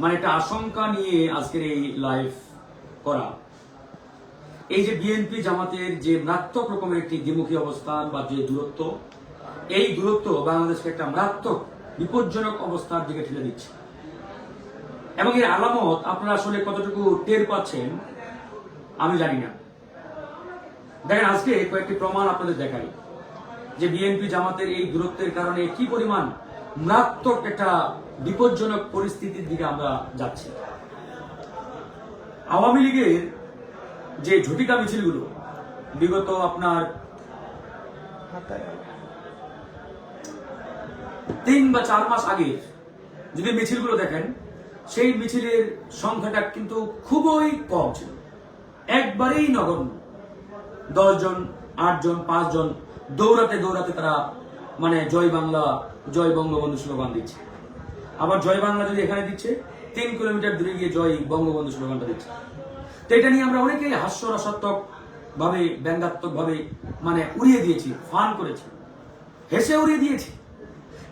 মানে একটা আশঙ্কা নিয়ে আজকের এই লাইভ করা। এই যে বিএনপি জামাতের যে মারাত্মক রকমের একটি দ্বিমুখী অবস্থান বা যে দূরত্ব, এই দূরত্ব বাংলাদেশকে একটা মারাত্মক বিপজ্জনক অবস্থার দিকে ঠেলে দিচ্ছে। এবং এর আলামত আপনারা আসলে কতটুকু টের পাচ্ছেন, আমি জানি না। দেখেন, আজকে কয়েকটি প্রমাণ আপনাদের দেখাই। যে বিএনপি জামাতের এই দূরত্বের কারণে কি পরিমাণ মারাত্মক একটা বিপজ্জনক পরিস্থিতির দিকে আমরা যাচ্ছি। আওয়ামী লীগের যে ঝটিকা মিছিলগুলো, বিগত আপনার তিন বা চার মাস আগে যদি মিছিলগুলো দেখেন, সেই মিছিলের সংখ্যাটা কিন্তু খুবই কম ছিল। একবারেই নগণ্য। দশজন, আটজন, পাঁচজন দৌড়াতে দৌড়াতে তারা মানে জয় বাংলা জয় বঙ্গবন্ধু স্লোগান দিচ্ছে। আবার জয় বাংলা যদি এখানে দিচ্ছে, তিন কিলোমিটার দূরে গিয়ে জয় বঙ্গবন্ধু স্লোগানটা দিচ্ছে। তো এটা নিয়ে আমরা অনেকেই হাস্যরসাত্মক ভাবে ব্যঙ্গাত্মক ভাবে মানে উড়িয়ে দিয়েছি, ফান করেছি। হেসে উড়িয়ে দিয়েছি।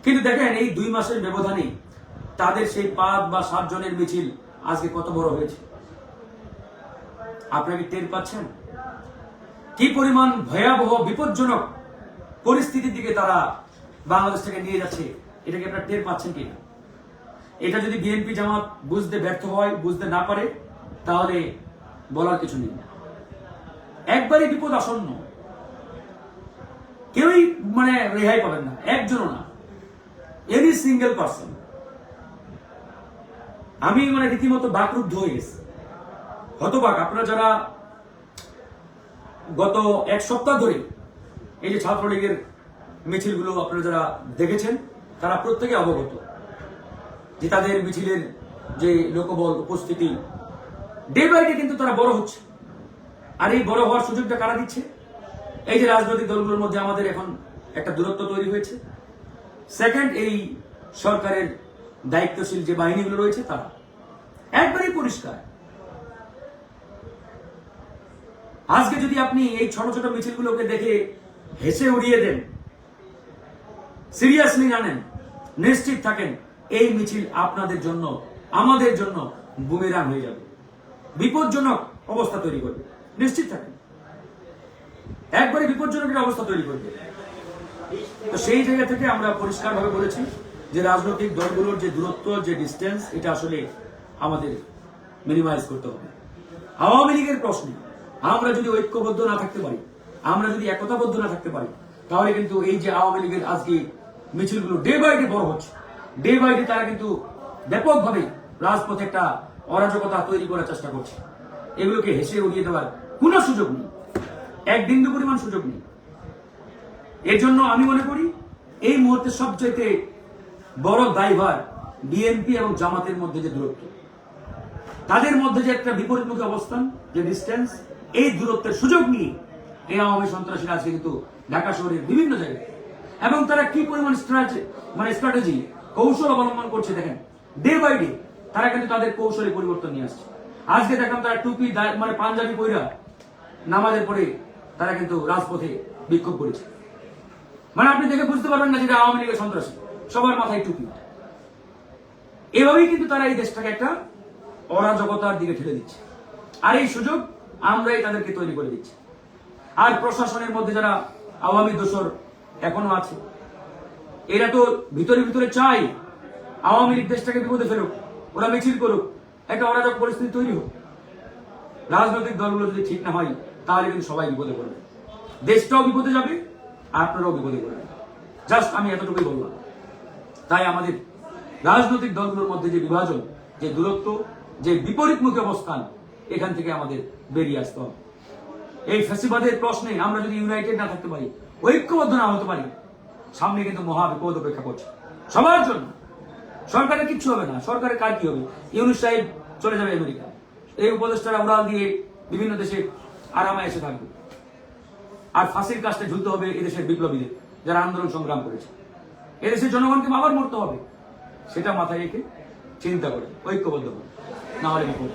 কিন্তু দেখেন, এই দুই মাসের ব্যবধানে তাদের সেই পাঁচ বা সাত জনের মিছিল আজকে কত বড় হয়েছে। আপনারা কি টের পাচ্ছেন? কি পরিমাণ ভয়াবহ, বিপজ্জনক পরিস্থিতির দিকে তারা বাংলাদেশ থেকে নিয়ে যাচ্ছে, এটাকে আপনারা টের পাচ্ছেন কিনা? এটা যদি বিএনপি জামাত বুঝতে ব্যর্থ হয়, বুঝতে না পারে, তাহলে বলার কিছু নেই। একবারই বিপদ আসন্ন। কেউই মানে রেহাই পাবেন না, একজনও না। এনি সিঙ্গেল পার্সন আমি মানে রীতিমতো বাকরুদ্ধ হয়ে গেছি। হতবাক, আপনারা যারা গত এক সপ্তাহ ধরে এই যে ছাত্রলীগের মিছিলগুলো আপনারা যারা দেখেছেন, তারা প্রত্যেকে অবগত যে তাদের মিছিলের যে লোকবল উপস্থিতি ডে বাই ডে কিন্তু তারা বড় হচ্ছে। আর এই বড় হওয়ার সুযোগটা কারা দিচ্ছে? এই যে রাজনৈতিক দলগুলোর মধ্যে আমাদের এখন একটা দূরত্ব তৈরি হয়েছে। সেকেন্ড এই সরকারের দায়িত্বশীল যে বাহিনীগুলো রয়েছে, তারা একবারেই পরিষ্কার। আজকে যদি আপনি এই ছোট ছোট মিছিলগুলোকে দেখে হেসে উড়িয়ে দেন সিরিয়াসলি না নেন নিশ্চিত থাকেন, এই মিছিল আপনাদের জন্য, আমাদের জন্য বুমেরাং হয়ে যাবে। বিপজ্জনক অবস্থা তৈরি করবে। নিশ্চিত থাকেন। একবারে বিপজ্জনক অবস্থা তৈরি করবে। তো সেই জায়গা থেকে আমরা পরিষ্কারভাবে বলেছি যে রাজনৈতিক দলগুলোর যে দূরত্ব, যে ডিস্টেন্স এটা আসলে আমাদের মিনিমাইজ করতে হবে। আওয়ামী লীগের প্রশ্নে আমরা যদি ঐক্যবদ্ধ না থাকতে পারি, আমরা যদি একতাবদ্ধ না থাকতে পারি তাহলে কিন্তু এই যে আওয়ামী লীগের আজকে মিছিলগুলো ডে বাই ডে বড় হচ্ছে। ডে বাই ডে তারা কিন্তু ব্যাপকভাবে রাজপথে একটা অরাজকতা তৈরি করার চেষ্টা করছে। এগুলোকে হেসে উড়িয়ে দেওয়ার কোনো সুযোগ নেই। এক বিন্দু পরিমাণ সুযোগ নেই। এর জন্য আমি মনে করি, এই মুহূর্তে সবচাইতে বড় দায়ভার বিএনপি এবং জামাতের মধ্যে যে দূরত্ব। তাদের মধ্যে যে একটা বিপরীতমুখী অবস্থান, যে ডিস্টেন্স এই দূরত্বের সুযোগ নিয়ে এই আওয়ামী সন্ত্রাসীরা কিন্তু ঢাকা শহরের বিভিন্ন জায়গায়। এবং তারা কি পরিমাণ মানে স্ট্র্যাটেজি কৌশল অবলম্বন করছে দেখেন ডে বাই ডে তারা কিন্তু তাদের কৌশলে পরিবর্তন নিয়ে আসছে। আজকে দেখলাম তারা টুপি মানে পাঞ্জাবি নামাজের পরে তারা কিন্তু রাজপথে বিক্ষোভ করেছে। মানে আপনি দেখে বুঝতে পারবেন না যেটা আওয়ামী লীগের সন্ত্রাসী, সবার মাথায় টুপি। এভাবেই কিন্তু তারা এই দেশটাকে একটা অরাজকতার দিকে ঠেলে দিচ্ছে। আর এই সুযোগ আমরাই তাদেরকে তৈরি করে দিচ্ছি। আর প্রশাসনের মধ্যে যারা আওয়ামী দোষর এখনও আছে, এরা তো ভিতরে ভিতরে চাই আওয়ামী লীগ দেশটাকে বিপদে ফেলুক, ওরা মিছিল করুক, একটা অরাজক পরিস্থিতি তৈরি হোক। রাজনৈতিক দলগুলো যদি ঠিক না হয়, তাহলে কিন্তু সবাই বিপদে পড়বে। দেশটাও বিপদে যাবে আর আপনারাও বিপদে পড়বেন। জাস্ট আমি এতটুকুই বললাম। তাই আমাদের রাজনৈতিক দলগুলোর মধ্যে যে বিভাজন, যে দূরত্ব, যে বিপরীতমুখী অবস্থান, এখান থেকে আমাদের বেরিয়ে আসতে হবে। এই ফ্যাসিবাদের প্রশ্নে আমরা যদি ইউনাইটেড না থাকতে পারি, ঐক্যবদ্ধ না হতে পারি, সামনে কিন্তু মহা বিপদ অপেক্ষা করছে। সবার জন্য। সরকারের কিচ্ছু হবে না। সরকারের কাজ কি হবে? ইউনুস সাহেব চলে যাবে আমেরিকা। এই উপদেষ্টারা উড়াল দিয়ে বিভিন্ন দেশে আরামে এসে থাকবে। আর ফাঁসির কাজটা ঝুলতে হবে এদেশের বিপ্লবীদের, যারা আন্দোলন সংগ্রাম করেছে। এদেশের জনগণকে আবার মরতে হবে। সেটা মাথায় রেখে চিন্তা করে, ঐক্যবদ্ধ করে না হলে বিপদ